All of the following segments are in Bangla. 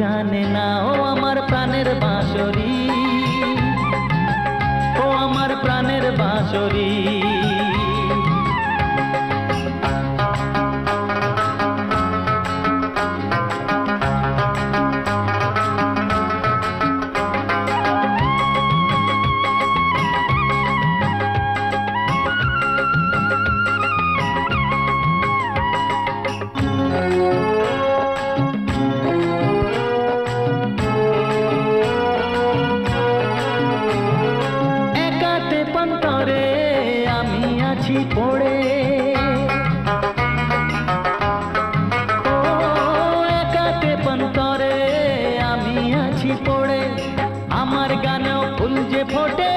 জানে না ও আমার প্রাণের বাঁশরি। ও আমার প্রাণের বাঁশরি। আমি পড়ে। ও একাতে পন্তরে আমি আছি পড়ে। আমার গানেও ফুল যে ফোটে।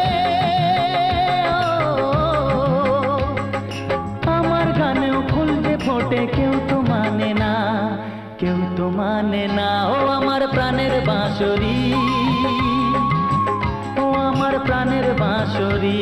আমার গানেও ফুল যে ফোটে, কেউ তো মানে না, কেউ তো মানে না। ও, আমার প্রাণের বাঁশরি। আমার প্রাণের বাঁশরি।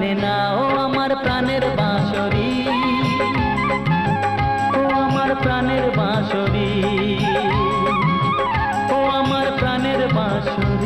নে না ও আমার প্রাণের বাঁশরি। ও আমার প্রাণের বাঁশরি। ও আমার প্রাণের বাঁশরি।